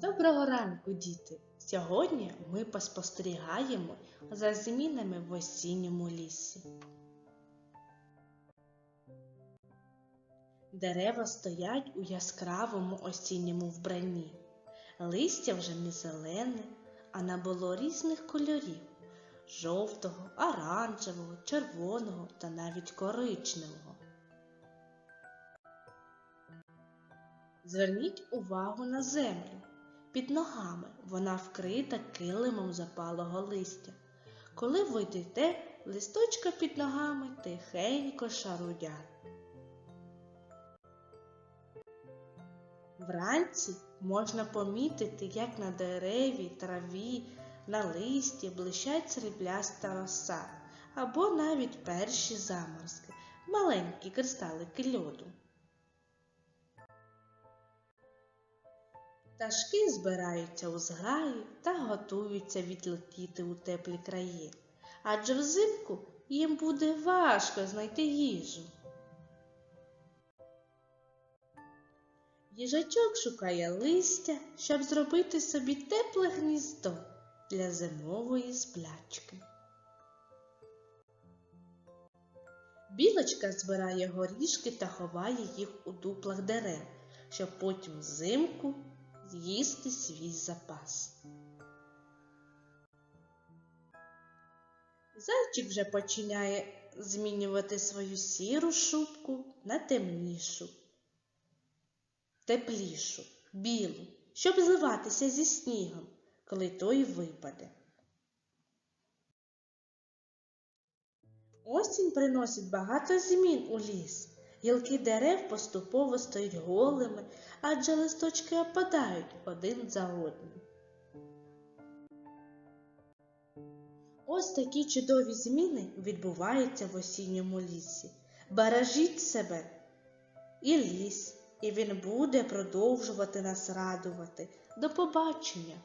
Доброго ранку, діти! Сьогодні ми поспостерігаємо за змінами в осінньому лісі. Дерева стоять у яскравому осінньому вбранні. Листя вже не зелене, а набуло різних кольорів жовтого, оранжевого, червоного та навіть коричневого. Зверніть увагу на землю. Під ногами вона вкрита килимом запалого листя. Коли ви йдете, листочка під ногами тихенько шарудять. Вранці можна помітити, як на дереві, траві, на листі блищать срібляста роса або навіть перші заморозки, маленькі кристалики льоду. Пташки збираються у зграї та готуються відлетіти у теплі краї, адже взимку їм буде важко знайти їжу. Їжачок шукає листя, щоб зробити собі тепле гніздо для зимової сплячки. Білочка збирає горішки та ховає їх у дуплах дерев, щоб потім взимку з'їсти свій запас. Зайчик вже починає змінювати свою сіру шубку на темнішу, теплішу, білу, щоб зливатися зі снігом, коли той випаде. Осінь приносить багато змін у ліс. Гілки дерев поступово стають голими, адже листочки опадають один за одним. Ось такі чудові зміни відбуваються в осінньому лісі. Бережіть себе і ліс, і він буде продовжувати нас радувати. До побачення!